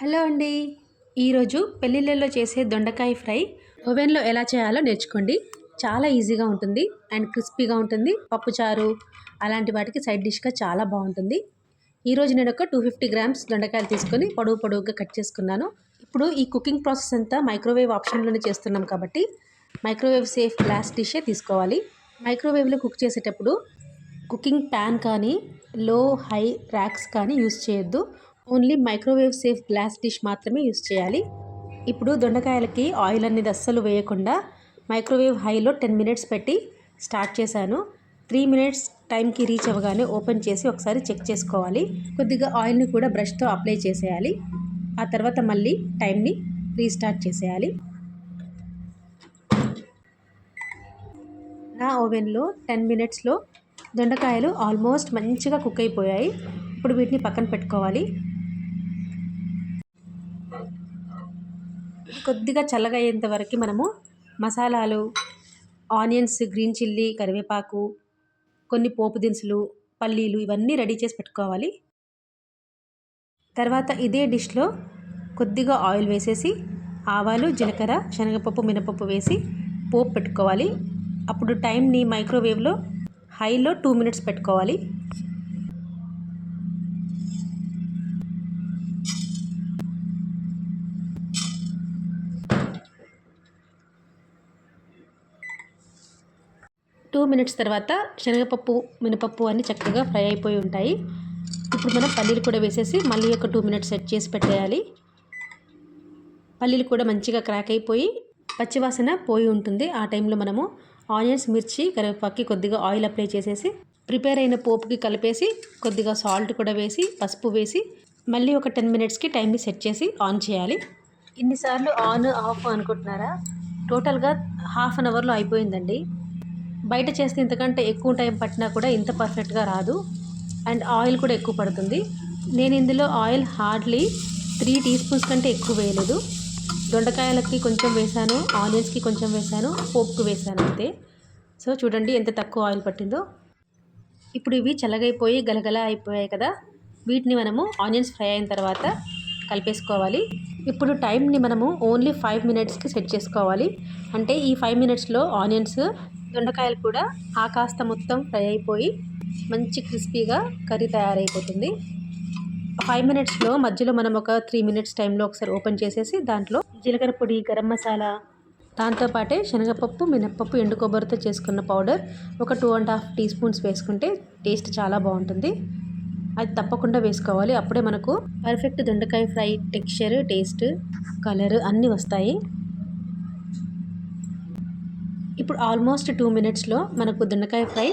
Hello అండి. ఈరోజు పెళ్ళిళ్ళలో చేసే దొండకాయ ఫ్రై ఓవెన్లో ఎలా చేయాలో నేర్చుకోండి. చాలా ఈజీగా ఉంటుంది అండ్ క్రిస్పీగా ఉంటుంది. పప్పుచారు అలాంటి వాటికి సైడ్ డిష్గా చాలా బాగుంటుంది. ఈరోజు నేను ఒక టూ ఫిఫ్టీ గ్రామ్స్ దొండకాయలు తీసుకొని పొడవు పొడవుగా కట్ చేసుకున్నాను. ఇప్పుడు ఈ కుకింగ్ ప్రాసెస్ అంతా మైక్రోవేవ్ ఆప్షన్లోనే చేస్తున్నాం కాబట్టి మైక్రోవేవ్ సేఫ్ గ్లాస్ డిషే తీసుకోవాలి. మైక్రోవేవ్లో కుక్ చేసేటప్పుడు కుకింగ్ ప్యాన్ కానీ లో హై ర్యాక్స్ కానీ యూస్ చేయొద్దు. Only microwave safe glass dish మాత్రమే యూస్ చేయాలి. ఇప్పుడు దొండకాయలకి ఆయిల్ అనేది అస్సలు వేయకుండా మైక్రోవేవ్ హైలో టెన్ మినిట్స్ పెట్టి స్టార్ట్ చేశాను. త్రీ మినిట్స్ టైంకి రీచ్ అవ్వగానే ఓపెన్ చేసి ఒకసారి చెక్ చేసుకోవాలి. కొద్దిగా ఆయిల్ని కూడా బ్రష్తో అప్లై చేసేయాలి. ఆ తర్వాత మళ్ళీ టైంని రీస్టార్ట్ చేసేయాలి. నా ఓవెన్లో టెన్ మినిట్స్లో దొండకాయలు ఆల్మోస్ట్ మంచిగా కుక్ అయిపోయాయి. ఇప్పుడు వీటిని పక్కన పెట్టుకోవాలి. కొద్దిగా చల్లగా అయ్యేంత వరకు మనము మసాలాలు ఆనియన్స్ గ్రీన్ చిల్లీ కరివేపాకు కొన్ని పోపు దినుసులు పల్లీలు ఇవన్నీ రెడీ చేసి పెట్టుకోవాలి. తర్వాత ఇదే డిష్లో కొద్దిగా ఆయిల్ వేసేసి ఆవాలు జీలకర్ర శనగపప్పు మినపప్పు వేసి పోపు పెట్టుకోవాలి. అప్పుడు టైంని మైక్రోవేవ్లో హైలో టూ మినిట్స్ పెట్టుకోవాలి. టూ మినిట్స్ తర్వాత శనగపప్పు మినపప్పు అన్నీ చక్కగా ఫ్రై అయిపోయి ఉంటాయి. ఇప్పుడు మనం పల్లీలు కూడా వేసేసి మళ్ళీ ఒక టూ మినిట్స్ సెట్ చేసి పెట్టేయాలి. పల్లీలు కూడా మంచిగా క్రాక్ అయిపోయి పచ్చివాసన పోయి ఉంటుంది. ఆ టైంలో మనము ఆనియన్స్ మిర్చి కరివేపాకి కొద్దిగా ఆయిల్ అప్లై చేసేసి ప్రిపేర్ అయిన పోపుకి కలిపేసి కొద్దిగా సాల్ట్ కూడా వేసి పసుపు వేసి మళ్ళీ ఒక టెన్ మినిట్స్కి టైంని సెట్ చేసి ఆన్ చేయాలి. ఇన్నిసార్లు ఆన్ ఆఫ్ అనుకుంటున్నారా? టోటల్గా హాఫ్ అన్ అవర్లో అయిపోయిందండి. బయట చేస్తే ఇంతకంటే ఎక్కువ టైం పట్టినా కూడా ఇంత పర్ఫెక్ట్గా రాదు. అండ్ ఆయిల్ కూడా ఎక్కువ పడుతుంది. నేను ఇందులో oil hardly three teaspoons కంటే ఎక్కువ వేయలేదు. దొండకాయలకి కొంచెం వేసాను ఆనియన్స్కి కొంచెం వేసాను పోపుకు వేసాను అంతే. సో చూడండి ఎంత తక్కువ ఆయిల్ పట్టిందో. ఇప్పుడు ఇవి చల్లగైపోయి గలగల అయిపోయాయి కదా. వీటిని మనము ఆనియన్స్ ఫ్రై అయిన తర్వాత కలిపేసుకోవాలి. ఇప్పుడు టైంని మనము ఓన్లీ ఫైవ్ మినిట్స్కి సెట్ చేసుకోవాలి. అంటే ఈ ఫైవ్ మినిట్స్లో ఆనియన్స్ దొండకాయలు కూడా ఆ కాస్త మొత్తం ఫ్రై అయిపోయి మంచి క్రిస్పీగా కర్రీ తయారైపోతుంది. ఫైవ్ మినిట్స్లో మధ్యలో మనం ఒక త్రీ మినిట్స్ టైంలో ఒకసారి ఓపెన్ చేసేసి దాంట్లో జీలకర్ర పొడి గరం మసాలా దాంతోపాటే శనగపప్పు మినప్పప్పు ఎండు కొబ్బరితో చేసుకున్న పౌడర్ ఒక two and half teaspoons వేసుకుంటే టేస్ట్ చాలా బాగుంటుంది. అది తప్పకుండా వేసుకోవాలి. అప్పుడే మనకు పర్ఫెక్ట్ దొండకాయ ఫ్రై టెక్స్చర్ టేస్ట్ కలర్ అన్నీ వస్తాయి. ఇప్పుడు ఆల్మోస్ట్ టూ మినిట్స్లో మనకు దొండకాయ ఫ్రై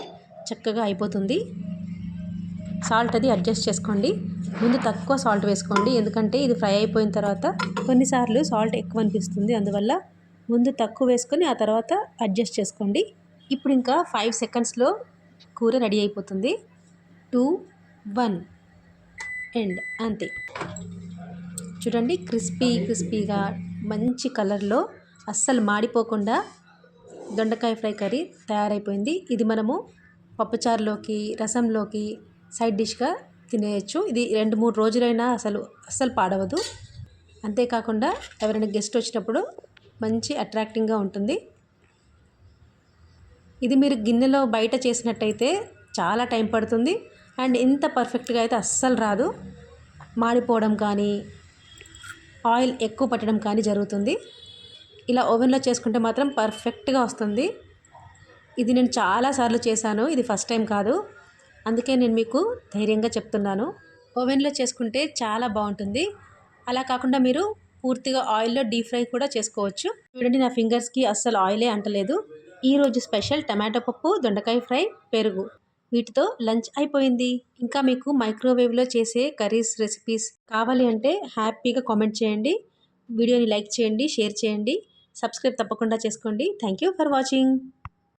చక్కగా అయిపోతుంది. సాల్ట్ అది అడ్జస్ట్ చేసుకోండి. ముందు తక్కువ సాల్ట్ వేసుకోండి. ఎందుకంటే ఇది ఫ్రై అయిపోయిన తర్వాత కొన్నిసార్లు సాల్ట్ ఎక్కువ అనిపిస్తుంది. అందువల్ల ముందు తక్కువ వేసుకొని ఆ తర్వాత అడ్జస్ట్ చేసుకోండి. ఇప్పుడు ఇంకా ఫైవ్ సెకండ్స్లో కూర రెడీ అయిపోతుంది. టూ వన్ అండ్ అంతే. చూడండి క్రిస్పీ క్రిస్పీగా మంచి కలర్లో అస్సలు మాడిపోకుండా దొండకాయ ఫ్రై కర్రీ తయారైపోయింది. ఇది మనము పప్పుచారులోకి రసంలోకి సైడ్ డిష్గా తినేయచ్చు. ఇది రెండు మూడు రోజులైనా అసలు అస్సలు పాడవదు. అంతేకాకుండా ఎవరైనా గెస్ట్ వచ్చినప్పుడు మంచి అట్రాక్టింగ్గా ఉంటుంది. ఇది మీరు గిన్నెలో బయట చేసినట్టయితే చాలా టైం పడుతుంది. అండ్ ఇంత పర్ఫెక్ట్గా అయితే అస్సలు రాదు. మాడిపోవడం కానీ ఆయిల్ ఎక్కువ పట్టడం కానీ జరుగుతుంది. ఇలా ఓవెన్లో చేసుకుంటే మాత్రం పర్ఫెక్ట్గా వస్తుంది. ఇది నేను చాలాసార్లు చేశాను. ఇది ఫస్ట్ టైం కాదు. అందుకే నేను మీకు ధైర్యంగా చెప్తున్నాను. ఓవెన్లో చేసుకుంటే చాలా బాగుంటుంది. అలా కాకుండా మీరు పూర్తిగా ఆయిల్లో డీప్ ఫ్రై కూడా చేసుకోవచ్చు. చూడండి నా ఫింగర్స్కి అస్సలు ఆయిలే అంటలేదు. ఈరోజు స్పెషల్ టమాటో పప్పు దొండకాయ ఫ్రై పెరుగు. వీటితో లంచ్ అయిపోయింది. ఇంకా మీకు మైక్రోవేవ్లో చేసే కర్రీస్ రెసిపీస్ కావాలి అంటే హ్యాపీగా కామెంట్ చేయండి. వీడియోని లైక్ చేయండి షేర్ చేయండి. సబ్స్క్రైబ్ తప్పకుండా చేసుకోండి. Thank you for watching